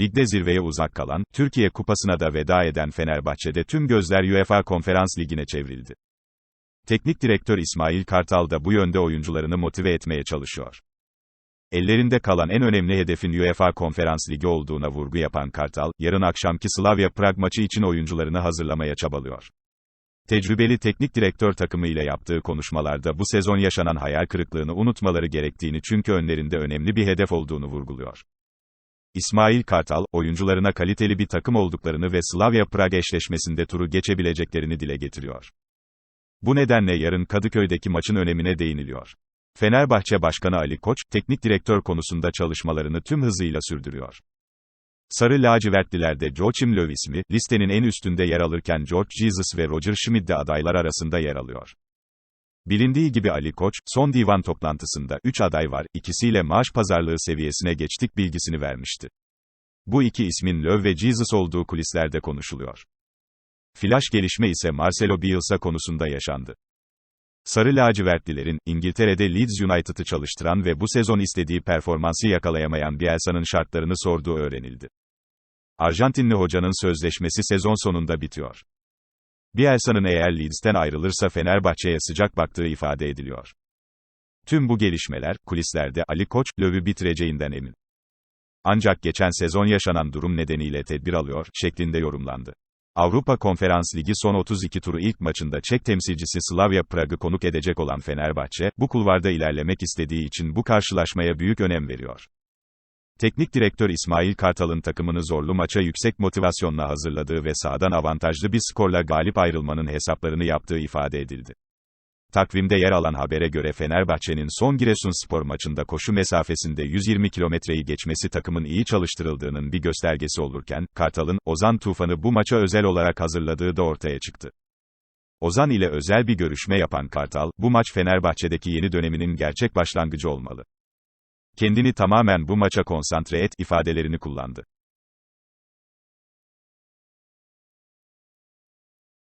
Ligde zirveye uzak kalan, Türkiye Kupası'na da veda eden Fenerbahçe'de tüm gözler UEFA Konferans Ligi'ne çevrildi. Teknik direktör İsmail Kartal da bu yönde oyuncularını motive etmeye çalışıyor. Ellerinde kalan en önemli hedefin UEFA Konferans Ligi olduğuna vurgu yapan Kartal, yarın akşamki Slavia Prag maçı için oyuncularını hazırlamaya çabalıyor. Tecrübeli teknik direktör takımı ile yaptığı konuşmalarda bu sezon yaşanan hayal kırıklığını unutmaları gerektiğini çünkü önlerinde önemli bir hedef olduğunu vurguluyor. İsmail Kartal, oyuncularına kaliteli bir takım olduklarını ve Slavia Prag eşleşmesinde turu geçebileceklerini dile getiriyor. Bu nedenle yarın Kadıköy'deki maçın önemine değiniliyor. Fenerbahçe Başkanı Ali Koç, teknik direktör konusunda çalışmalarını tüm hızıyla sürdürüyor. Sarı lacivertlilerde Joachim Löw ismi, listenin en üstünde yer alırken George Jesus ve Roger Schmidt de adaylar arasında yer alıyor. Bilindiği gibi Ali Koç, son divan toplantısında 3 aday var, ikisiyle maaş pazarlığı seviyesine geçtik bilgisini vermişti. Bu iki ismin Löw ve Jesus olduğu kulislerde konuşuluyor. Flash gelişme ise Marcelo Bielsa konusunda yaşandı. Sarı lacivertlilerin, İngiltere'de Leeds United'ı çalıştıran ve bu sezon istediği performansı yakalayamayan Bielsa'nın şartlarını sorduğu öğrenildi. Arjantinli hocanın sözleşmesi sezon sonunda bitiyor. Bielsa'nın eğer Leeds'ten ayrılırsa Fenerbahçe'ye sıcak baktığı ifade ediliyor. Tüm bu gelişmeler, kulislerde Ali Koç, Löw'ü bitireceğinden emin. Ancak geçen sezon yaşanan durum nedeniyle tedbir alıyor, şeklinde yorumlandı. Avrupa Konferans Ligi son 32 turu ilk maçında Çek temsilcisi Slavia Prag'ı konuk edecek olan Fenerbahçe, bu kulvarda ilerlemek istediği için bu karşılaşmaya büyük önem veriyor. Teknik direktör İsmail Kartal'ın takımını zorlu maça yüksek motivasyonla hazırladığı ve sahadan avantajlı bir skorla galip ayrılmanın hesaplarını yaptığı ifade edildi. Takvimde yer alan habere göre Fenerbahçe'nin son Giresunspor maçında koşu mesafesinde 120 kilometreyi geçmesi takımın iyi çalıştırıldığının bir göstergesi olurken, Kartal'ın, Ozan Tufan'ı bu maça özel olarak hazırladığı da ortaya çıktı. Ozan ile özel bir görüşme yapan Kartal, bu maç Fenerbahçe'deki yeni döneminin gerçek başlangıcı olmalı. Kendini tamamen bu maça konsantre et ifadelerini kullandı.